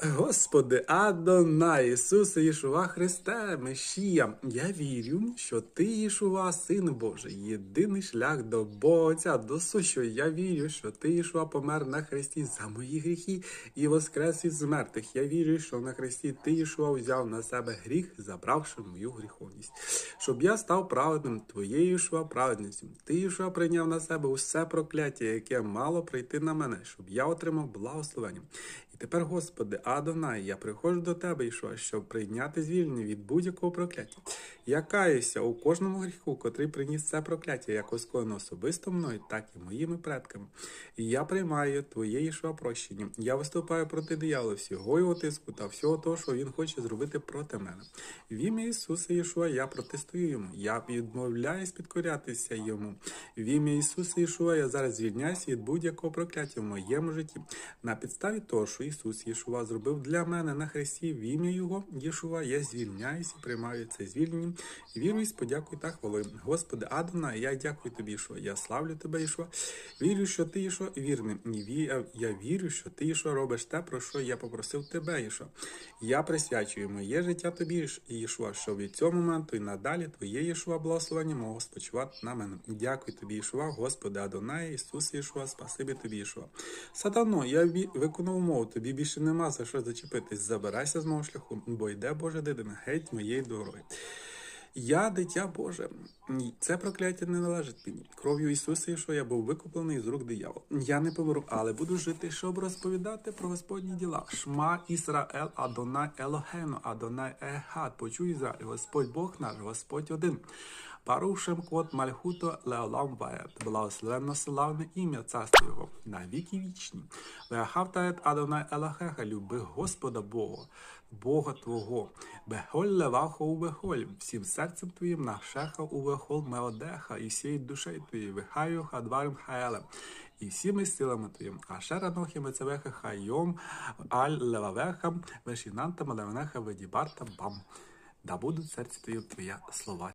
Господи, Адонай, Ісусе, Ішува Христе, Мешія, я вірю, що Ти, Ішува, Син Божий, єдиний шлях до Бога Отця, до сущого. Я вірю, що Ти, Ішува, помер на хресті за мої гріхи і воскрес із мертвих. Я вірю, що на хресті Ти, Ішува, взяв на себе гріх, забравши мою гріховність. Щоб я став праведним Твоєю Ішува праведністю. Ти, Ішува, прийняв на себе усе прокляття, яке мало прийти на мене, щоб я отримав благословення. І тепер, Господи, Адонай, я приходжу до Тебе, Ішуа, щоб прийняти звільнення від будь-якого прокляття. Я каюся у кожному гріху, котрий приніс це прокляття, як оскоєно особисто мною, так і моїми предками. І я приймаю Твоє Ішуа прощення. Я виступаю проти диявола, всього його тиску та всього того, що він хоче зробити проти мене. В ім'я Ісуса Ішуа я протестую йому. Я відмовляюсь підкорятися йому. В ім'я Ісуса Ішуа я зараз звільняюся від будь-якого прокляття в моєму житті. На підставі того, що Ісус Єшува зробив для мене на хресті в ім'я Його Єшува, я звільняюся приймаю це звільнення. Віруюсь, подякую та хвалую. Господи, Адона, я дякую тобі, Ішуа. Я славлю тебе, Ішуа. Вірю, що ти Ішуа, вірний. Я вірю, що ти Ішуа, робиш те, про що я попросив тебе, Ішуа. Я присвячую моє життя тобі, Ішуа, щоб від цього моменту і надалі твоє Ішуа благословення могло спочивати на мене. Дякую тобі, Ішуа, Господи, Адонай, Ісус Ішуа, спасибі тобі, Ішуа. Сатано, я виконав мову, тобі більше нема за що зачепитись. Забирайся з мого шляху, бо йде Божа дитина, геть моєї дороги. Я дитя Боже, це прокляття не належить мені. Кров'ю Ісуса, що я був викуплений з рук диявола. Я не помру, але буду жити, щоб розповідати про Господні діла. Шма Ісраел, Адонай Елогено, Адонай Егад. Почуй Ізраїль, Господь Бог наш, Господь один. Парушем кот Мальхуто Леолам Ваєт. Благословенно славне ім'я царства Його на віки вічні. Веахавтаєт Адонай Елохеха, люби Господа Бога, Бога Твого. Бехоль левахо у бехоль, всім серцем твоїм нашеха у бехол меодеха, і всією душею твоєю, вихаю хадварим хаелем. І всіми силами твоїм, а ще ранохи мецевеха хайом, аль левавеха, вешінанта малевнеха ведібарта бам. Да будуть серці твоїм твоя слова.